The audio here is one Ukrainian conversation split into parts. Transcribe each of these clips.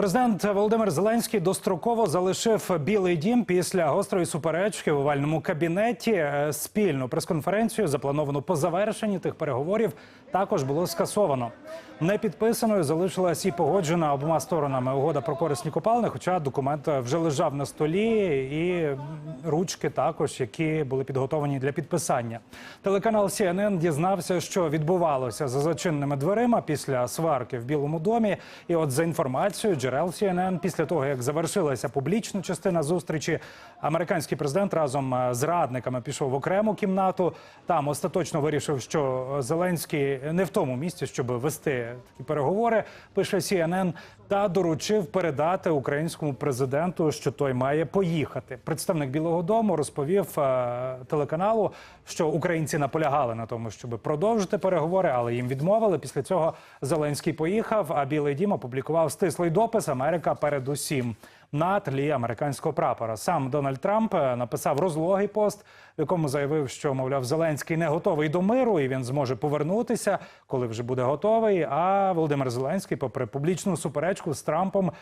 Президент Володимир Зеленський достроково залишив Білий Дім після гострої суперечки в овальному кабінеті. Е, Спільну прес-конференцію, заплановану по завершенні тих переговорів, також було скасовано. Не підписаною залишилась і погоджена обома сторонами угода про корисні копалини, хоча документ вже лежав на столі, і ручки також, які були підготовлені для підписання. Телеканал CNN дізнався, що відбувалося за зачиненими дверима після сварки в Білому домі. І от за інформацією джерел CNN, після того як завершилася публічна частина зустрічі, американський президент разом е, з радниками пішов в окрему кімнату. Там остаточно вирішив, що Зеленський не в тому місці, щоб вести такі переговори. Пише CNN, та доручив передати українському президенту, що той має поїхати. Представник Білого Дому розповів е, телеканалу, що українці наполягали на тому, щоб продовжити переговори, але їм відмовили. Після цього Зеленський поїхав. А Білий Дім опублікував стислий допис Америка передусім на тлі американського прапора. Сам Дональд Трамп е, написав розлогий пост, в якому заявив, що мовляв Зеленський не готовий до миру, і він зможе повернутися, коли вже буде готовий. А Володимир Зеленський, попри публічну суперечку з Трампом,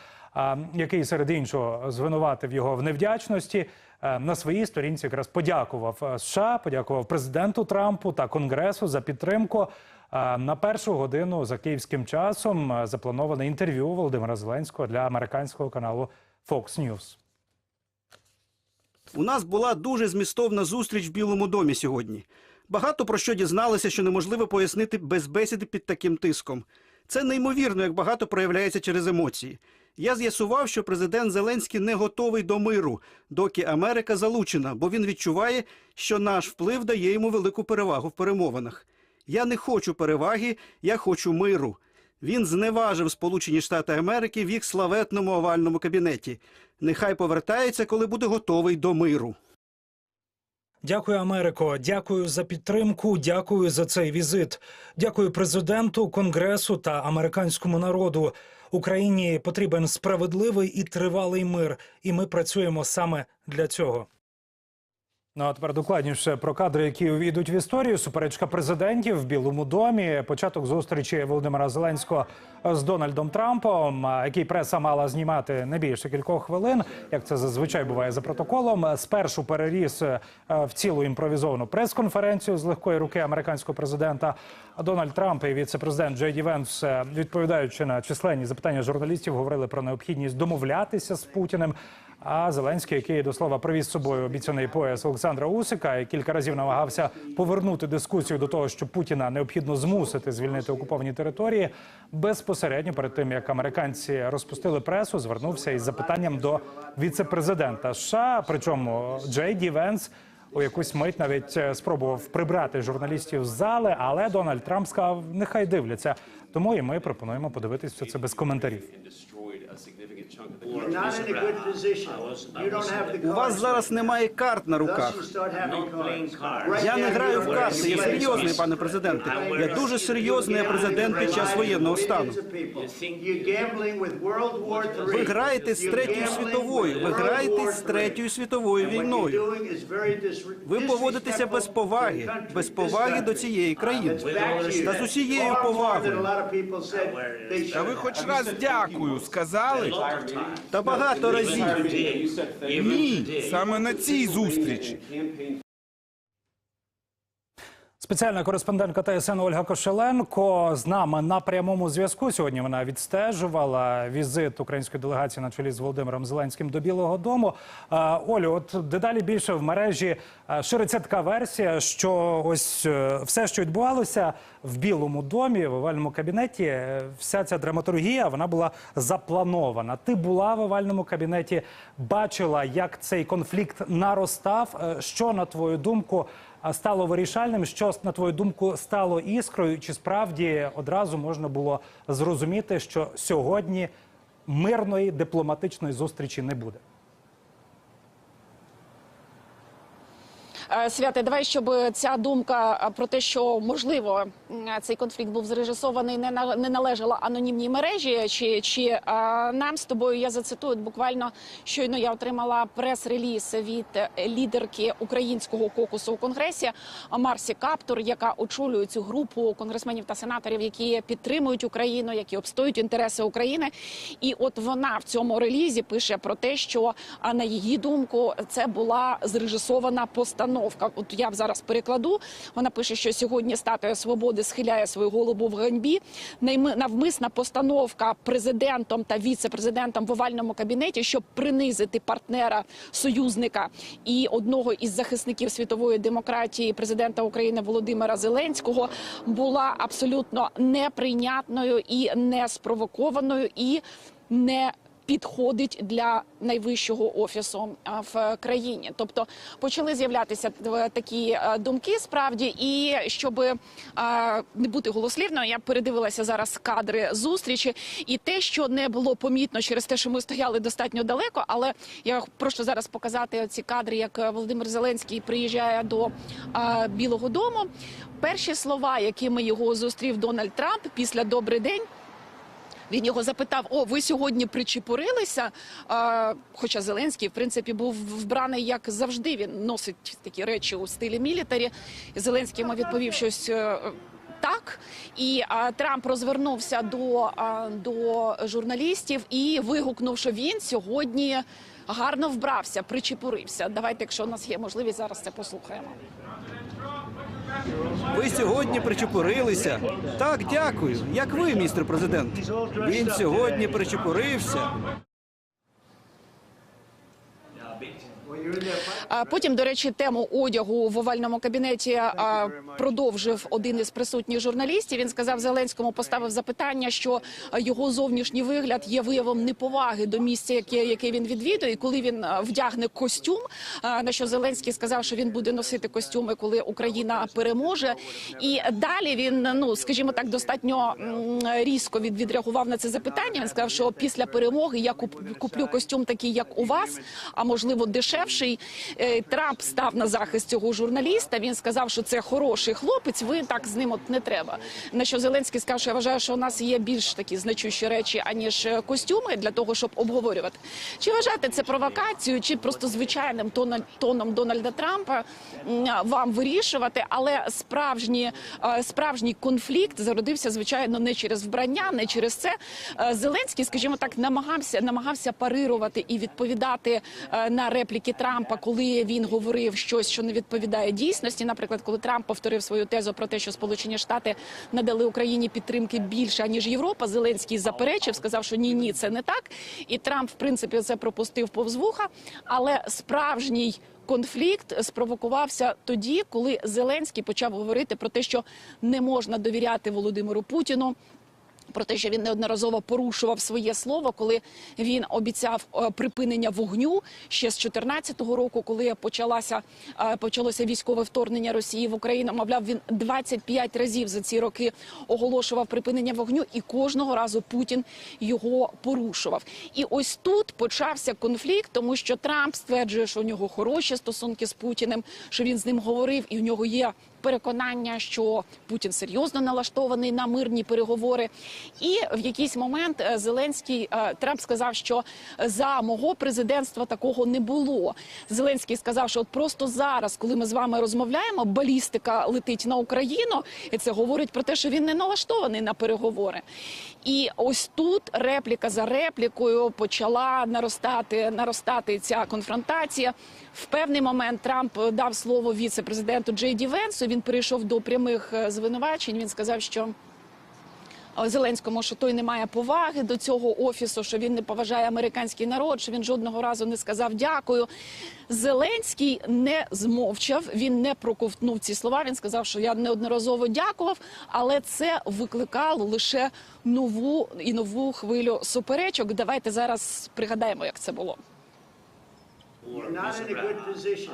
який серед іншого звинуватив його в невдячності. е, На своїй сторінці якраз подякував е, США, подякував президенту Трампу та Конгресу за підтримку. Е, На першу годину за київським часом е, заплановане інтерв'ю Володимира Зеленського для американського каналу Fox News. У нас була дуже змістовна зустріч в Білому домі сьогодні. Багато про що дізналися, що неможливо пояснити без бесіди під таким тиском. Це неймовірно, як багато проявляється через емоції. Я з'ясував, що президент Зеленський не готовий до миру, доки Америка залучена, бо він відчуває, що наш вплив дає йому велику перевагу в перемовинах. Я не хочу переваги, я хочу миру. Він зневажив Сполучені Штати Америки в їх славетному овальному кабінеті. Нехай повертається, коли буде готовий до миру. Дякую, Америко. Дякую за підтримку. Дякую за цей візит. Дякую президенту, конгресу та американському народу. Україні потрібен справедливий і тривалий мир, і ми працюємо саме для цього. Ну а тепер докладніше про кадри, які увійдуть в історію. Суперечка президентів в Білому домі. Початок зустрічі Володимира Зеленського з Дональдом Трампом, який преса мала знімати не більше кількох хвилин, як це зазвичай буває за протоколом. Спершу переріс е, в цілу імпровізовану прес-конференцію з легкої руки американського президента. Дональд Трамп і віце-президент Джей Ді Венс, е, відповідаючи на численні запитання журналістів, говорили про необхідність домовлятися з Путіним. А Зеленський, який до слова привіз з собою обіцяний пояс Олександра Усика, і кілька разів намагався повернути дискусію до того, що Путіна необхідно змусити звільнити окуповані території. Безпосередньо перед тим як американці розпустили пресу, звернувся із запитанням до віце-президента США. Причому Джей Ді Венс у якусь мить навіть е, спробував прибрати журналістів з зали, але Дональд Трамп сказав, нехай дивляться. Тому і ми пропонуємо подивитись все це без коментарів. You're not in a good position. You don't have the У вас зараз немає карт на Thus you руках. start having conflict. Right Я не now граю you're в карти. Я серйозний, пане президенте. Я дуже серйозний президент під час воєнного стану. Ви граєте з третьою світовою. Ви граєте з третьою світовою війною. Ви поводитеся без поваги, без поваги до цієї країни. Та з усією повагою. Та ви хоч раз дякую сказали? Та багато разів. Ні, саме на цій зустрічі. Спеціальна кореспондентка ТСН Ольга Кошеленко з нами на прямому зв'язку. Сьогодні вона відстежувала візит української делегації на чолі з Володимиром Зеленським до Білого Дому. Е, Олю, от дедалі більше в мережі е, шириться така версія, що ось е, все, що відбувалося в Білому домі, в овальному кабінеті, вся ця драматургія вона була запланована. Ти була в овальному кабінеті, бачила, як цей конфлікт наростав. Що на твою думку? Стало вирішальним? Що на твою думку стало іскрою? Чи справді одразу можна було зрозуміти, що сьогодні мирної дипломатичної зустрічі не буде? Святе, давай, щоб ця думка е, про те, що можливо цей конфлікт був зрежисований, не на- не належала анонімній мережі, чи, чи е, нам з тобою я зацитую буквально щойно я отримала прес-реліз від е, лідерки українського кокусу у конгресі Марсі Каптур, яка очолює цю групу конгресменів та сенаторів, які підтримують Україну, які обстоюють інтереси України. І от вона в цьому релізі пише про те, що на її думку це була зрежисована постановка. От я зараз перекладу. Вона пише, що сьогодні статуя свободи схиляє свою голову в ганьбі. Навмисна постановка президентом та віце-президентом в овальному кабінеті, щоб принизити партнера союзника і одного із захисників світової демократії, президента України Володимира Зеленського, була абсолютно неприйнятною і неспровокованою і не підходить для найвищого офісу в країні. Тобто почали з'являтися е, такі е, думки справді, і щоб е, не бути голослівною, я передивилася зараз кадри зустрічі, і те, що не було помітно через те, що ми стояли достатньо далеко, але я прошу зараз показати ці кадри, як Володимир Зеленський приїжджає до Білого Дому. Перші слова, якими його зустрів Дональд Трамп після добрий день. Він його запитав: О, ви сьогодні причепурилися? А, хоча Зеленський, в принципі, був вбраний як завжди. Він носить такі речі у стилі мілітарі. Зеленський йому відповів щось. е, Так, і а, Трамп розвернувся до, а, до журналістів і вигукнув, що він сьогодні гарно вбрався, причепурився. Давайте, якщо у нас є можливість, зараз це послухаємо. Ви сьогодні причепурилися. Так, дякую. Як ви, містер президент? Він сьогодні причепурився. Well, you're in there. А Потім, до речі, тему одягу в овальному кабінеті продовжив один із присутніх журналістів. Він сказав Зеленському, поставив запитання, що його зовнішній вигляд є виявом неповаги до місця, яке, яке він відвідує. І коли він вдягне костюм, на що Зеленський сказав, що він буде носити костюми, коли Україна переможе. І далі він, ну скажімо так, достатньо різко від, відреагував на це запитання. Він сказав, що після перемоги я куп- куплю костюм такий, як у вас, а можливо дешевший. Е, Трамп став на захист цього журналіста. Він сказав, що це хороший хлопець. Ви так з ним от не треба. На що Зеленський сказав, що я вважаю, що у нас є більш такі значущі речі, аніж е, костюми для того, щоб обговорювати. Чи вважати це провокацією, чи просто звичайним тоном, Дональда Трампа вам вирішувати, але справжні, е, справжній конфлікт зародився звичайно не через вбрання, не через це. Зеленський, скажімо так, намагався намагався парирувати і відповідати на репліки Трампа, коли він говорив щось, що не відповідає дійсності. Наприклад, коли Трамп повторив свою тезу про те, що Сполучені Штати надали Україні підтримки більше ніж Європа. Зеленський заперечив, сказав, що ні, ні, це не так. І Трамп, в принципі, це пропустив повз вуха. Але справжній конфлікт спровокувався тоді, коли Зеленський почав говорити про те, що не можна довіряти Володимиру Путіну. Про те, що він неодноразово порушував своє слово, коли він обіцяв е, припинення вогню ще з 2014 року, коли почалася е, почалося військове вторгнення Росії в Україну. Мовляв, він 25 разів за ці роки оголошував припинення вогню, і кожного разу Путін його порушував. І ось тут почався конфлікт, тому що Трамп стверджує, що у нього хороші стосунки з Путіним, що він з ним говорив, і у нього є переконання, що Путін серйозно налаштований на мирні переговори. І в якийсь момент е, Зеленський е, Трамп сказав, що за мого президентства такого не було. Зеленський сказав, що от просто зараз, коли ми з вами розмовляємо, балістика летить на Україну, і це говорить про те, що він не налаштований на переговори. І ось тут репліка за реплікою почала наростати наростати ця конфронтація. В певний момент Трамп дав слово віце-президенту Джей Ді Венсу. Він перейшов до прямих е, звинувачень. Він сказав, що е, Зеленському, що той не має поваги до цього офісу, що він не поважає американський народ, що він жодного разу не сказав дякую. Зеленський не змовчав, він не проковтнув ці слова. Він сказав, що я неодноразово дякував, але це викликало лише нову і нову хвилю суперечок. Давайте зараз пригадаємо, як це було. You're not in a good position.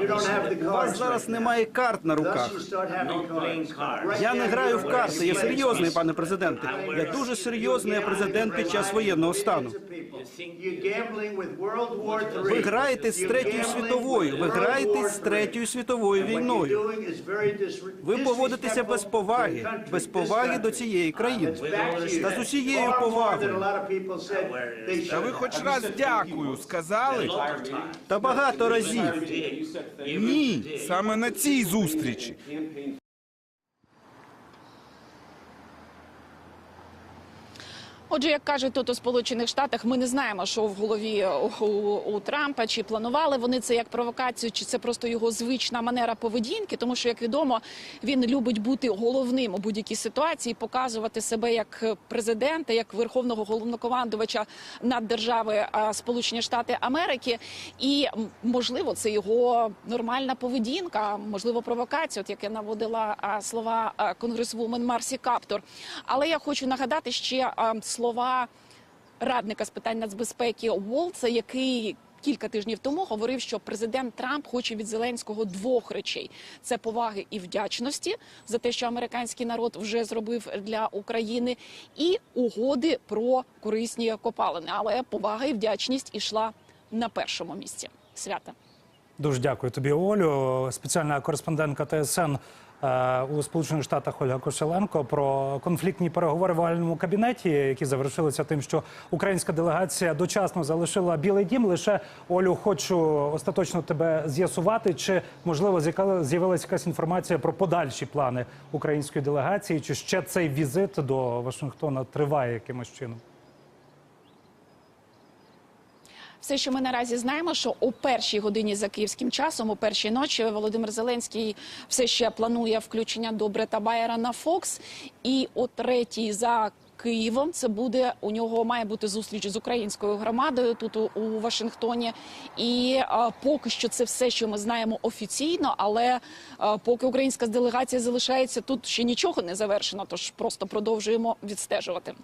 You don't have the У вас cards зараз немає карт на Thus руках. you start having cards. Right Я не граю you're в карти. Я серйозний, пане президенте. Я дуже серйозний президент під час воєнного стану. You're gambling with World War III. Ви граєте з You're Третьою gambling світовою. with Ви World граєте War з. Третьою світовою війною. doing is very dis- Ви поводитеся без поваги, to the country, без поваги до цієї країни. Та з усією повагою. than a lot of people said they Та ви хоч раз дякую сказали? Та багато разів. Ні, саме на цій зустрічі. Отже, як кажуть тут у Сполучених Штатах, ми не знаємо, що в голові у, у, Трампа, чи планували вони це як провокацію, чи це просто його звична манера поведінки. Тому що, як відомо, він любить бути головним у будь-якій ситуації, показувати себе як президента, як верховного головнокомандувача наддержави а, Сполучені Штати Америки. І можливо, це його нормальна поведінка, можливо, провокація, от як я наводила слова конгресвумен Марсі Каптор. Але я хочу нагадати ще а, слова радника з питань нацбезпеки Волца, який кілька тижнів тому говорив, що президент Трамп хоче від Зеленського двох речей: це поваги і вдячності за те, що американський народ вже зробив для України, і угоди про корисні копалини. Але повага і вдячність ішла на першому місці. Свята. Дуже дякую тобі, Олю. Спеціальна кореспондентка ТСН у Сполучених Штатах Ольга Кошеленко про конфліктні переговори в овальному кабінеті, які завершилися тим, що українська делегація дочасно залишила Білий Дім. Лише Олю, хочу остаточно тебе з'ясувати, чи можливо з'явилася якась інформація про подальші плани української делегації, чи ще цей візит до Вашингтона триває якимось чином? Все, що ми наразі знаємо, що о першій годині за київським часом, о першій ночі, Володимир Зеленський все ще планує включення до Брета Байера на Фокс. І о третій за Києвом це буде у нього має бути зустріч з українською громадою тут у, у Вашингтоні. І а, поки що це все, що ми знаємо офіційно, але а, поки українська делегація залишається тут, ще нічого не завершено. Тож просто продовжуємо відстежувати.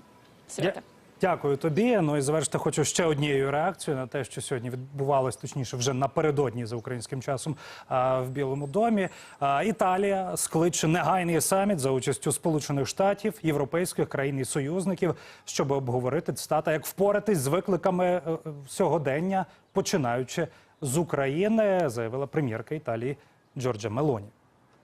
Свята. Дя- Дякую тобі. Ну і завершити хочу ще однією реакцією на те, що сьогодні відбувалось, точніше, вже напередодні за українським часом в Білому домі. Італія скличе негайний саміт за участю Сполучених Штатів, європейських країн і союзників, щоб обговорити цитата, як впоратись з викликами е, сьогодення, починаючи з України, заявила прем'єрка Італії Джорджа Мелоні.